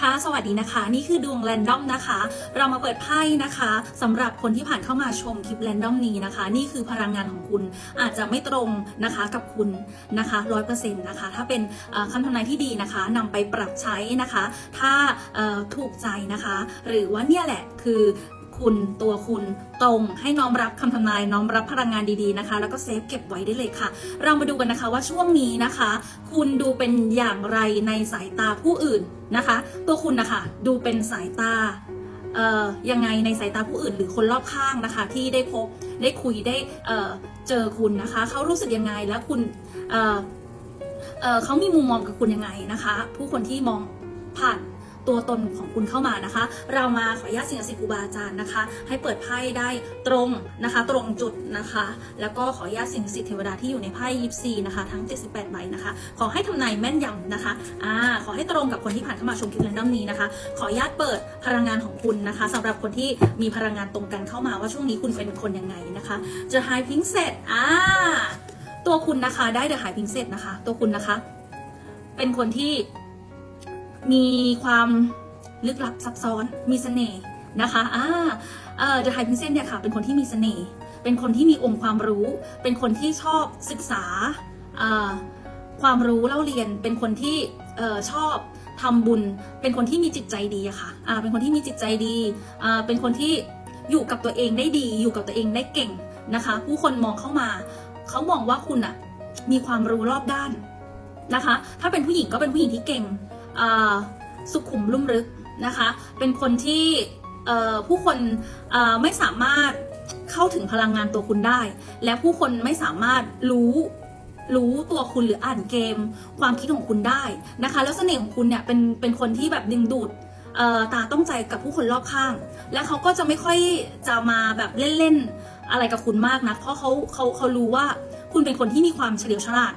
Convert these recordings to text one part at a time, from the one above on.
ค่ะสวัสดีนะคะ นี่คือดวงแรนดอมนะคะ เรามาเปิดไพ่นะคะสำหรับคนที่ผ่านเข้ามาชมคลิปแรนดอมนี้นะคะ นี่คือพลังงานของคุณอาจจะไม่ตรงนะคะกับคุณนะคะร้อยเปอร์เซ็นต์นะคะ ถ้าเป็นคำทำนายที่ดีนะคะนำไปปรับใช้นะคะ ถ้าถูกใจนะคะ หรือว่าเนี่ยแหละคือ คุณตัวคุณตรงให้น้อมรับคำทำนายน้อมรับพลังงานดีๆนะคะ แล้วก็เซฟเก็บไว้ได้เลยค่ะ เรามาดูกันนะคะว่าช่วงนี้นะคะ คุณดูเป็นอย่างไรในสายตาผู้อื่นนะคะ ตัวคุณนะคะดูเป็นสายตาเอ่อยังไงในสายตาผู้อื่นหรือคนรอบข้างนะคะ ที่ได้พบได้คุยได้เอ่อเจอคุณนะคะเขารู้สึกยังไงแล้วคุณเอ่อเอ่อเขามีมุมมองกับคุณยังไงนะคะ ผู้คนที่มองผ่าน ตัวตนของคุณเข้ามานะคะ เรามาขออนุญาตสิ่งศักดิ์สิทธิ์ครูบาอาจารย์นะคะ ให้เปิดไพ่ได้ตรงนะคะ ตรงจุดนะคะ แล้วก็ขออนุญาตสิ่งศักดิ์สิทธิ์เทวดาที่อยู่ในไพ่ยิปซีนะคะ ทั้ง 78ใบนะคะ ขอให้ทำนายแม่นยำนะคะอ่าขอให้ตรงกับคนที่ผ่านเข้ามาชมคลิปแรนดอมนี้นะคะ ขออนุญาตเปิดพลังงานของคุณนะคะสำหรับคนที่มีพลังงานตรงกันเข้ามาว่าช่วงนี้คุณเป็นคนยังไงนะคะเจอไฮพิงเซตอ่าตัวคุณนะคะได้เดอะไฮพิงเซตนะคะ ตัวคุณนะคะ เป็นคนที่ มีความลึกลับซับซ้อนมีเสน่ห์นะคะอ่าเอ่อเดอะไฮพิงเซตเนี่ยค่ะ เป็นคนที่มีเสน่ห์เป็นคนที่มีองค์ความรู้ เป็นคนที่ชอบศึกษาความรู้เล่าเรียน เป็นคนที่ออชอบทำบุญ เป็นคนที่มีจิตใจดีอะค่ะอ่าเป็นคนที่มีจิตใจดีอ่าเป็นคนที่อยู่กับตัวเองได้ดี อยู่กับตัวเองได้เก่งนะคะ ผู้คนมองเข้ามาเขามองว่าคุณอะมีความรู้รอบด้านนะคะ ถ้าเป็นผู้หญิงก็เป็นผู้หญิงที่เก่ง สุขุมลุ่มลึกนะคะ เป็นคนที่ผู้คนไม่สามารถเข้าถึงพลังงานตัวคุณได้ และผู้คนไม่สามารถรู้รู้ตัวคุณหรืออ่านเกม ความคิดของคุณได้นะคะ แล้วเสน่ห์ของคุณเนี่ยเป็นเป็นคนที่แบบดึงดูดตาต้องใจกับผู้คนรอบข้าง และเขาก็จะไม่ค่อยจะมาแบบเล่นๆอะไรกับคุณมากนะเพราะเขาเขาเขารู้ว่าคุณเป็นคนที่มีความเฉลียวฉลาด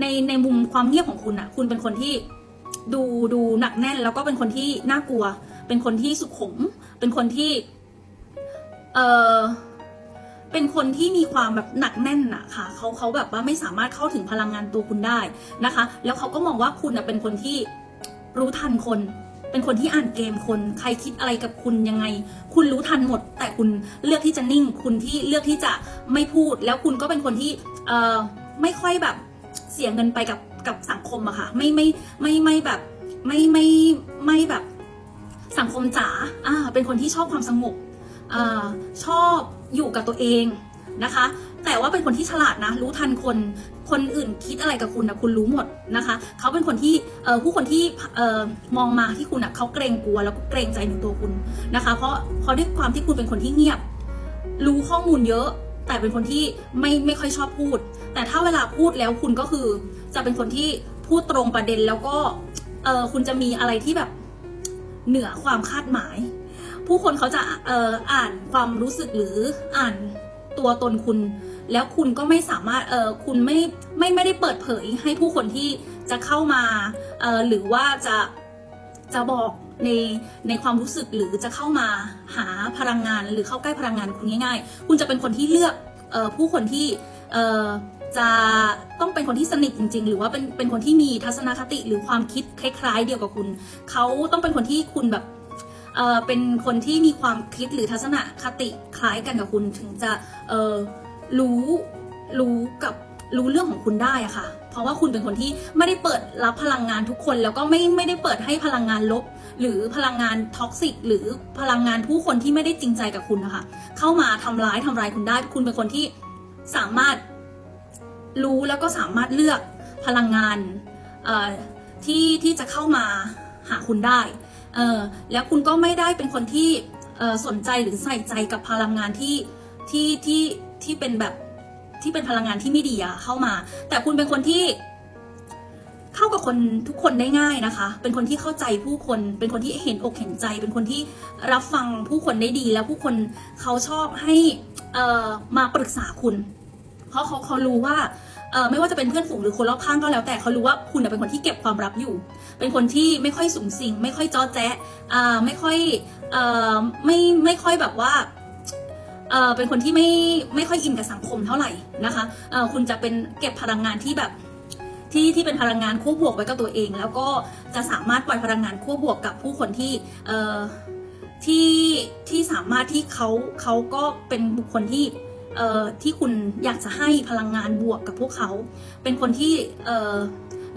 ในในมุมความเงียบของคุณอะคุณเป็นคนที่ ดูดูหนักแน่น แล้วก็เป็นคนที่น่ากลัว เป็นคนที่สุขุม เป็นคนที่ เออเป็นคนที่มีความแบบหนักแน่นอะค่ะเขาเขาแบบว่าไม่สามารถเข้าถึงพลังงานตัวคุณได้นะคะ แล้วเขาก็มองว่าคุณเป็นคนที่รู้ทันคน เป็นคนที่อ่านเกมคน ใครคิดอะไรกับคุณยังไง คุณรู้ทันหมด แต่คุณเลือกที่จะนิ่ง คุณที่เลือกที่จะไม่พูด แล้วคุณก็เป็นคนที่เอ่อไม่ค่อยแบบเสียเงินไปกับ กับสังคมอะค่ะไม่ไม่ไม่ไม่แบบไม่ไม่ไม่แบบสังคมจ๋าอ่าเป็นคนที่ชอบความสงบอ่าชอบอยู่กับตัวเองนะคะ แต่ว่าเป็นคนที่ฉลาดนะ รู้ทันคนคนอื่นคิดอะไรกับคุณนะคุณรู้หมดนะคะ เขาเป็นคนที่เอ่อผู้คนที่เอ่อมองมาที่คุณอะเขาเกรงกลัวแล้วก็เกรงใจในตัวคุณนะคะ เพราะเพราะด้วยความที่คุณเป็นคนที่เงียบ รู้ข้อมูลเยอะ แต่เป็นคนที่ไม่ไม่ค่อยชอบพูด แต่ถ้าเวลาพูดแล้วคุณก็คือจะเป็นคนที่พูดตรงประเด็นแล้วก็เออคุณจะมีอะไรที่แบบเหนือความคาดหมาย ผู้คนเขาจะเอ่ออ่านความรู้สึกหรืออ่านตัวตนคุณ แล้วคุณก็ไม่สามารถเออคุณไม่ไม่ไม่ได้เปิดเผยให้ผู้คนที่จะเข้ามาเออหรือว่าจะจะบอก ในในความรู้สึกหรือจะเข้ามาหาพลังงานหรือเข้าใกล้พลังงานคุณง่าย ๆ คุณจะเป็นคนที่เลือกออผู้คนที่จะต้องเป็นคนที่สนิทจริง ๆ หรือว่าเป็นเป็นคนที่มีทัศนคติหรือความคิดคล้ายๆ เดียวกับคุณ เขาต้องเป็นคนที่คุณแบบเออเป็นคนที่มีความคิดหรือทัศนคติคล้ายกันกับคุณถึงจะเออรู้รู้กับรู้เรื่องของคุณได้อะค่ะ ราะว่าคุณเป็นคนที่ไม่ได้เปิดรับพลังงานทุกคน แล้วก็ไม่ไม่ได้เปิดให้พลังงานลบ หรือพลังงานท็อกซิกหรือพลังงานผู้คนที่ไม่ได้จริงใจกับคุณนะคะเข้ามาทำร้ายทำลายคุณได้ คุณเป็นคนที่สามารถรู้แล้วก็สามารถเลือกพลังงานที่ที่จะเข้ามาหาคุณได้เออแล้วคุณก็ไม่ได้เป็นคนที่สนใจหรือใส่ใจกับพลังงานที่ที่ที่ที่เป็นแบบ ที่เป็นพลังงานที่ไม่ดีอะเข้ามา แต่คุณเป็นคนที่ เข้ากับคนทุกคนได้ง่ายนะคะ เป็นคนที่เข้าใจผู้คน เป็นคนที่เห็นอกเห็นใจ เป็นคนที่รับฟังผู้คนได้ดี แล้วผู้คนเขาชอบให้มาปรึกษาคุณ เพราะเขาเขารู้ว่าไม่ว่าจะเป็นเพื่อนฝูงหรือคนรอบข้างก็แล้วแต่เขารู้ว่าคุณเป็นคนที่เก็บความลับอยู่ เป็นคนที่ไม่ค่อยสูงสิง ไม่ค่อยจ้อแจ๊ะไม่ค่อยออไม่ไม่ค่อยแบบว่า เออเป็นคนที่ไม่ไม่ค่อยอินกับสังคมเท่าไหร่นะคะเออคุณจะเป็นเก็บพลังงานที่แบบที่ที่เป็นพลังงานขั้วบวกไว้กับตัวเอง แล้วก็จะสามารถปล่อยพลังงานขั้วบวกกับผู้คนที่เอ่อที่ที่สามารถที่เขาเขาก็เป็นบุคคลที่เอ่อที่คุณอยากจะให้พลังงานบวกกับพวกเขา เป็นคนที่เอ่อ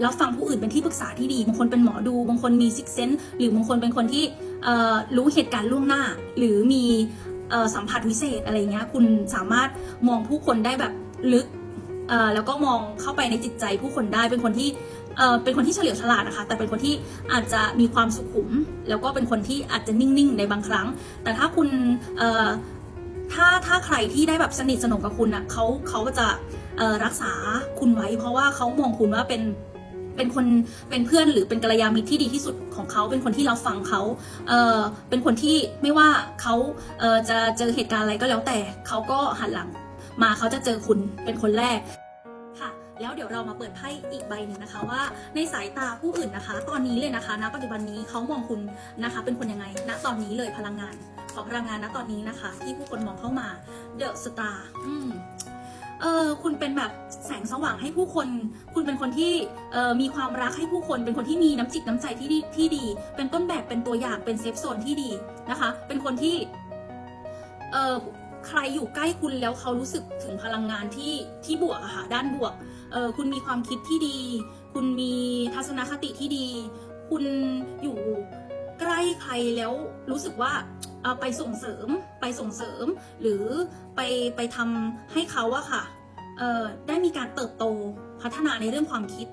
รับฟังผู้อื่นเป็นที่ปรึกษาที่ดี บางคนเป็นหมอดู บางคนมีซิกเซนหรือบางคนเป็นคนที่เอ่อรู้เหตุการณ์ล่วงหน้า หรือมี สัมผัสวิเศษอะไรเงี้ยคุณสามารถมองผู้คนได้แบบลึกแล้วก็มองเข้าไปในจิตใจผู้คนได้เป็นคนที่เป็นคนที่เฉลียวฉลาดนะคะ แต่เป็นคนที่อาจจะมีความสุขุม แล้วก็เป็นคนที่อาจจะนิ่งๆในบางครั้ง แต่ถ้าคุณถ้าถ้าใครที่ได้แบบสนิทสนมกับคุณอะเขาเขาก็จะรักษาคุณไว้ เพราะว่าเขามองคุณว่าเป็น เป็นคนเป็นเพื่อนหรือเป็นกัลยาณมิตรที่ดีที่สุดของเขา เป็นคนที่เราฟังเขาเอ่อเป็นคนที่ไม่ว่าเขาเอ่อจะเจอเหตุการณ์อะไรก็แล้วแต่เขาก็หันหลังมาเขาจะเจอคุณเป็นคนแรกค่ะแล้วเดี๋ยวเรามาเปิดไพ่อีกใบหนึ่งนะคะว่าในสายตาผู้อื่นนะคะ ตอนนี้เลยนะคะณปัจจุบันนี้เขามองคุณนะคะ เป็นคนยังไงณตอนนี้เลยพลังงาน ขอพลังงานณตอนนี้นะคะ ที่ผู้คนมองเข้ามาเดอะสตาร์อืม เออคุณเป็นแบบแสงสว่างให้ผู้คน คุณเป็นคนที่เออมีความรักให้ผู้คน เป็นคนที่มีน้ำจิตน้ำใจที่ดีที่ดี เป็นต้นแบบเป็นตัวอย่างเป็นเซฟโซนที่ดีนะคะ เป็นคนที่เออใครอยู่ใกล้คุณแล้วเขารู้สึกถึงพลังงานที่ที่บวกอะค่ะด้านบวกเออคุณมีความคิดที่ดี คุณมีทัศนคติที่ดี คุณอยู่ใกล้ใครแล้วรู้สึกว่า ไปส่งเสริมไปส่งเสริม หรือไปไปทำให้เขาอะค่ะได้มีการเติบโตพัฒนาในเรื่องความคิด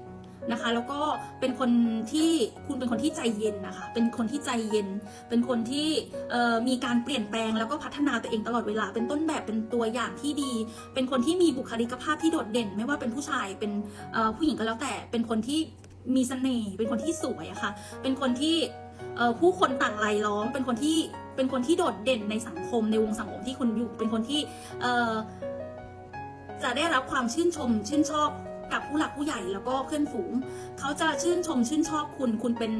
นะคะ แล้วก็เป็นคนที่คุณเป็นคนที่ใจเย็นนะคะ เป็นคนที่ใจเย็น เป็นคนที่มีการเปลี่ยนแปลงแล้วก็พัฒนาตัวเองตลอดเวลา เป็นต้นแบบเป็นตัวอย่างที่ดี เป็นคนที่มีบุคลิกภาพที่โดดเด่น ไม่ว่าเป็นผู้ชายเป็นผู้หญิงก็แล้วแต่ เป็นคนที่มีเสน่ห์เป็นคนที่สวยอะค่ะ เป็นคนที่ผู้คนต่างรายล้อม เป็นคนที่ เป็นคนที่โดดเด่นในสังคมในวงสังคมที่คุณอยู่ เป็นคนที่เจะได้รับความชื่นชม ชื่นชอบกับผู้หลักผู้ใหญ่แล้วก็เพื่อนฝูง เขาจะชื่นชมชื่นชอบคุณ คุณเป็น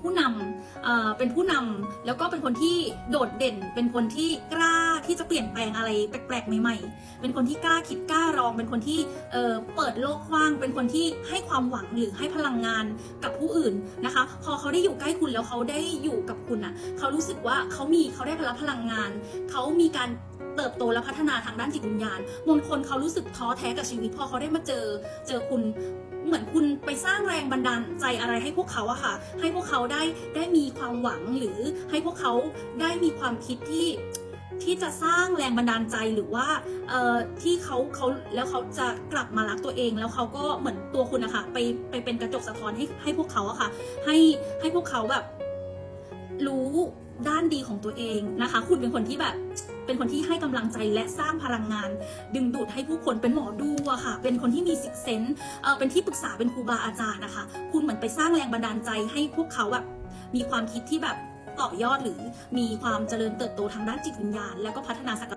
ผู้นำเเป็นผู้นำแล้วก็เป็นคนที่โดดเด่น เป็นคนที่กล้า ที่จะเปลี่ยนแปลงอะไรแปลกๆใหม่ๆ เป็นคนที่กล้าคิดกล้ารอง เป็นคนที่เเปิดโลกกว้าง เป็นคนที่ให้ความหวังหรือให้พลังงานกับผู้อื่นนะคะ พอเขาได้อยู่ใกล้คุณแล้วเขาได้อยู่กับคุณอะ เขารู้สึกว่าเขามีเขาได้รับพลังงาน เขามีการเติบโตและพัฒนาทางด้านจิตวิญญาณบางคนเขารู้สึกท้อแท้กับชีวิตพอเขาได้มาเจอเจอคุณเหมือนคุณไปสร้างแรงบันดาลใจอะไรให้พวกเขาอะค่ะ ให้พวกเขาได้ได้มีความหวังหรือให้พวกเขาได้มีความคิดที่ ที่จะสร้างแรงบันดาลใจหรือว่าที่เขาเขาแล้วเขาจะกลับมารักตัวเอง แล้วเขาก็เหมือนตัวคุณอะค่ะไปไปเป็นกระจกสะท้อนให้ให้พวกเขาอะค่ะ ให้ให้พวกเขาแบบ รู้ด้านดีของตัวเองนะคะ คุณเป็นคนที่แบบเป็นคนที่ให้กำลังใจและสร้างพลังงาน ดึงดูดให้ผู้คนเป็นหมอดูอะค่ะ เป็นคนที่มีสิกเซนเป็นที่ปรึกษาเป็นครูบาอาจารย์นะคะ คุณเหมือนไปสร้างแรงบันดาลใจให้พวกเขาแบบมีความคิดที่แบบ ต่อยอดหรือมีความเจริญเติบโตทางด้านจิตวิญญาณ แล้วก็พัฒนาศักย